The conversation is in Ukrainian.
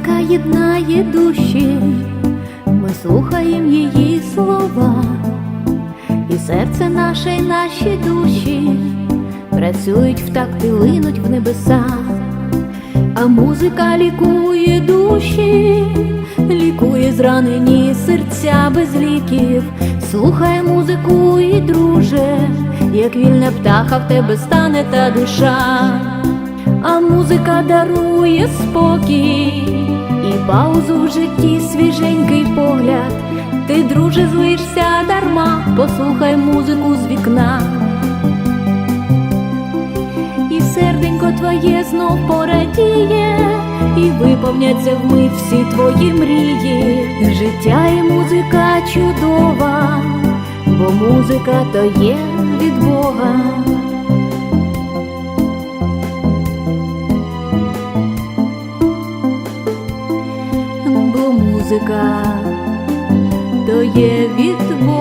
Музика єднає душі, ми слухаємо її слова, і серце наше, і наші душі працюють в такт линуть в небеса, а музика лікує душі, лікує зранені серця без ліків. Слухай музику і друже, як вільна птаха в тебе стане та душа. А музика дарує спокій паузу в житті свіженький погляд. Ти, друже, злишся дарма, послухай музику з вікна. І серденько твоє знов порадіє, і виповняться вмить всі твої мрії. Життя і музика чудова, бо музика то є від Бога. Музика то є від Бога.